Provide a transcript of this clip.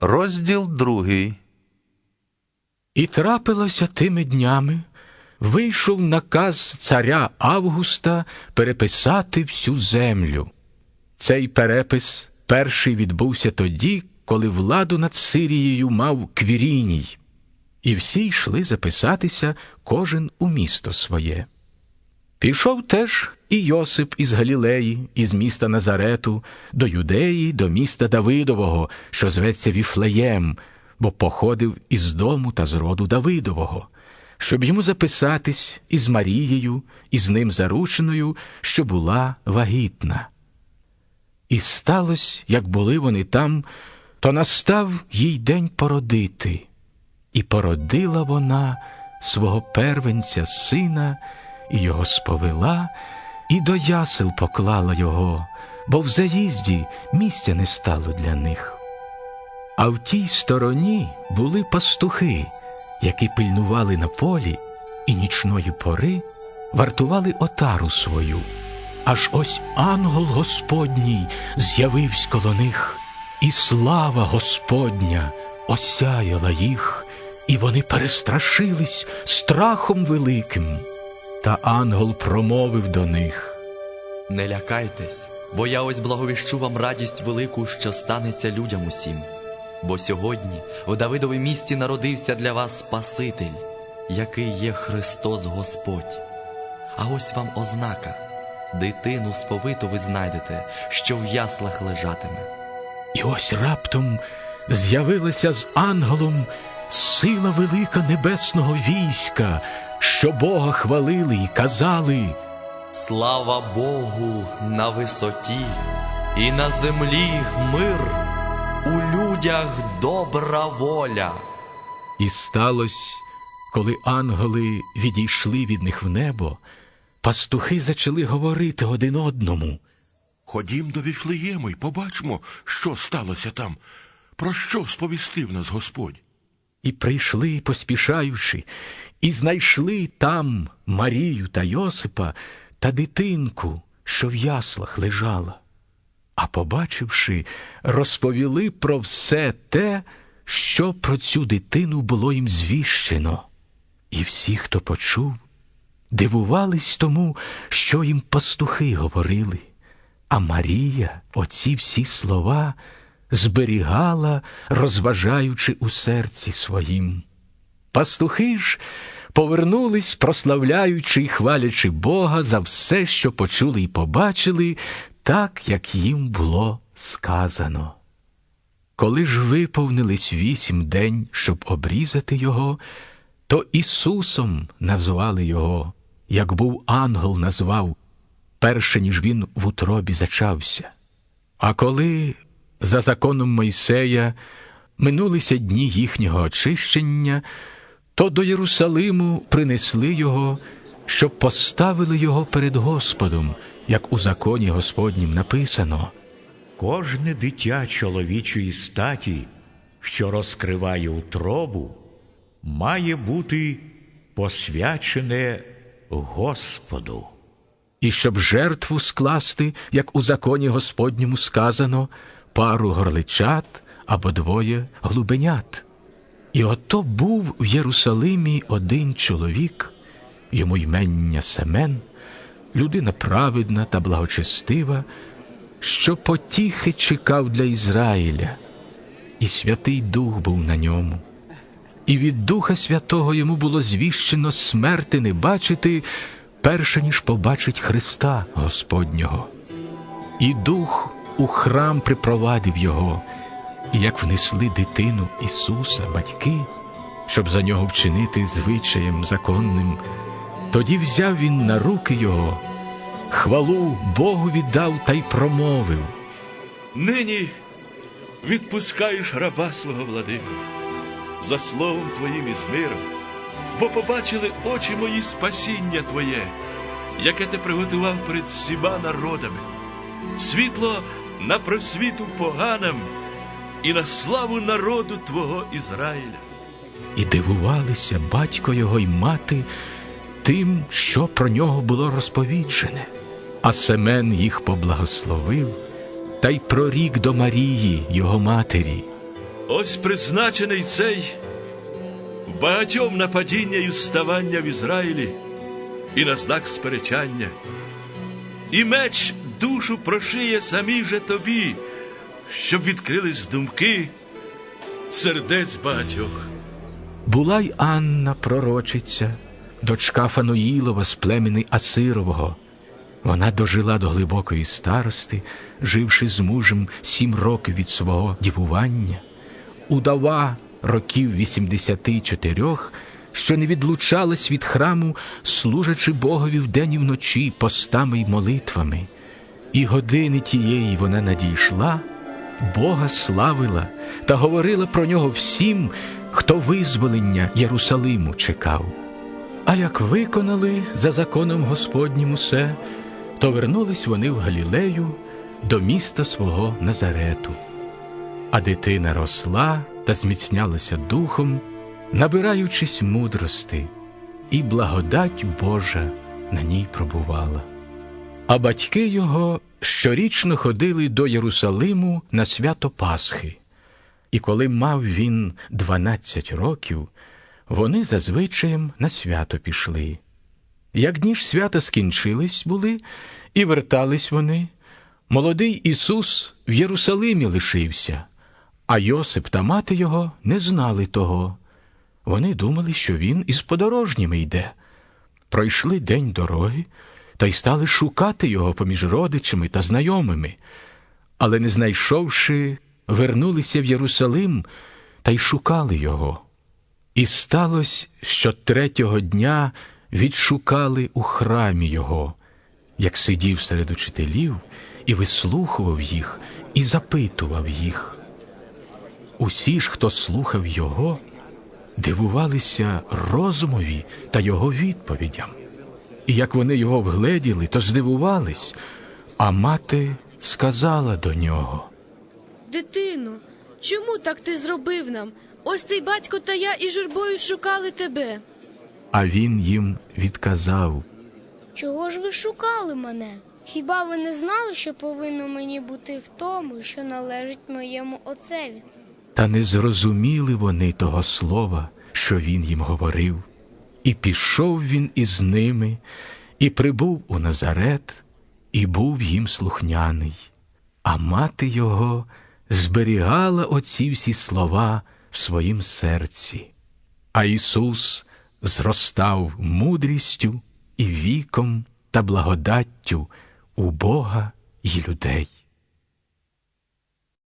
Розділ другий. І трапилося тими днями, вийшов наказ царя Августа переписати всю землю. Цей перепис перший відбувся тоді, коли владу над Сирією мав Квіріній, і всі йшли записатися кожен у місто своє. Пішов теж і Йосип із Галілеї, із міста Назарету, до Юдеї, до міста Давидового, що зветься Віфлеєм, бо походив із дому та з роду Давидового, щоб йому записатись із Марією, і з ним зарученою, що була вагітна. І сталося, як були вони там, то настав їй день породити, і породила вона свого первенця сина, і його сповела, і до ясел поклала його, бо в заїзді місця не стало для них. А в тій стороні були пастухи, які пильнували на полі і нічної пори вартували отару свою. Аж ось ангел Господній з'явився коло них, і слава Господня осяяла їх, і вони перестрашились страхом великим. Та ангел промовив до них. Не лякайтесь, бо я ось благовіщу вам радість велику, що станеться людям усім. Бо сьогодні в Давидові місті народився для вас Спаситель, який є Христос Господь. А ось вам ознака дитину сповиту ви знайдете, що в яслах лежатиме. І ось раптом з'явилася з ангелом сила велика небесного війська, що Бога хвалили і казали. Слава Богу на висоті, і на землі мир, у людях добра воля. І сталося, коли ангели відійшли від них в небо, пастухи зачали говорити один одному. Ходім до Віфлеєму й побачимо, що сталося там. Про що сповістив нас Господь? І прийшли, поспішаючи, і знайшли там Марію та Йосипа та дитинку, що в яслах лежала. А побачивши, розповіли про все те, що про цю дитину було їм звіщено. І всі, хто почув, дивувались тому, що їм пастухи говорили. А Марія оці всі слова зберігала, розважаючи у серці своїм. Пастухи ж повернулись, прославляючи й хвалячи Бога за все, що почули й побачили, так, як їм було сказано. Коли ж виповнились вісім день, щоб обрізати його, то Ісусом назвали його, як був ангел назвав, перше ніж він в утробі зачався. А коли за законом Мойсея минулися дні їхнього очищення, то до Єрусалиму принесли його, щоб поставили його перед Господом, як у законі Господнім написано. Кожне дитя чоловічої статі, що розкриває утробу, має бути посвячене Господу. І щоб жертву скласти, як у законі Господньому сказано, пару горличат або двоє глубенят. І ото був в Єрусалимі один чоловік, йому ймення Семен, людина праведна та благочестива, що потіхи чекав для Ізраїля, і Святий Дух був на ньому. І від Духа Святого йому було звіщено смерти не бачити, перше ніж побачить Христа Господнього. І Дух у храм припровадив його, і як внесли дитину Ісуса, батьки, щоб за нього вчинити звичаєм законним, тоді взяв він на руки його, хвалу Богу віддав та й промовив. Нині відпускаєш раба свого владику за словом Твоїм і з миром, бо побачили очі мої спасіння Твоє, яке ти приготував перед всіма народами, світло на просвіту поганам і на славу народу Твого Ізраїля. І дивувалися батько його й мати тим, що про нього було розповіджене. А Семен їх поблагословив та й прорік до Марії, його матері. Ось призначений цей багатьом на падіння й уставання в Ізраїлі і на знак сперечання. І меч душу прошиє самій же тобі, щоб відкрились думки сердець багатьох. Була й Анна пророчиця, дочка Фануїлова з племени Асирового. Вона дожила до глибокої старости, живши з мужем сім років від свого дівування, удава років 84, що не відлучалась від храму, служачи Богові вдень і вночі постами й молитвами. І години тієї вона надійшла, Бога славила та говорила про нього всім, хто визволення Єрусалиму чекав. А як виконали за законом Господнім усе, то вернулись вони в Галілею до міста свого Назарету. А дитина росла та зміцнялася духом, набираючись мудрости, і благодать Божа на ній пробувала. А батьки його щорічно ходили до Єрусалиму на свято Пасхи. І коли мав він дванадцять років, вони за звичаєм на свято пішли. Як дні ж свята скінчились були, і вертались вони, молодий Ісус в Єрусалимі лишився, а Йосип та мати його не знали того. Вони думали, що він із подорожніми йде. Пройшли день дороги та й стали шукати його поміж родичами та знайомими, але, не знайшовши, вернулися в Єрусалим та й шукали його. І сталося, що третього дня відшукали у храмі його, як сидів серед учителів і вислухував їх, і запитував їх. Усі ж, хто слухав його, дивувалися розумові та його відповідям. І як вони його вгледіли, то здивувались, а мати сказала до нього. Дитино, чому так ти зробив нам? Ось твій батько та я і журбою шукали тебе. А він їм відказав. Чого ж ви шукали мене? Хіба ви не знали, що повинно мені бути в тому, що належить моєму отцеві? Та не зрозуміли вони того слова, що він їм говорив. І пішов він із ними, і прибув у Назарет, і був їм слухняний. А мати його зберігала оці всі слова в своїм серці. А Ісус зростав мудрістю і віком та благодаттю у Бога й людей.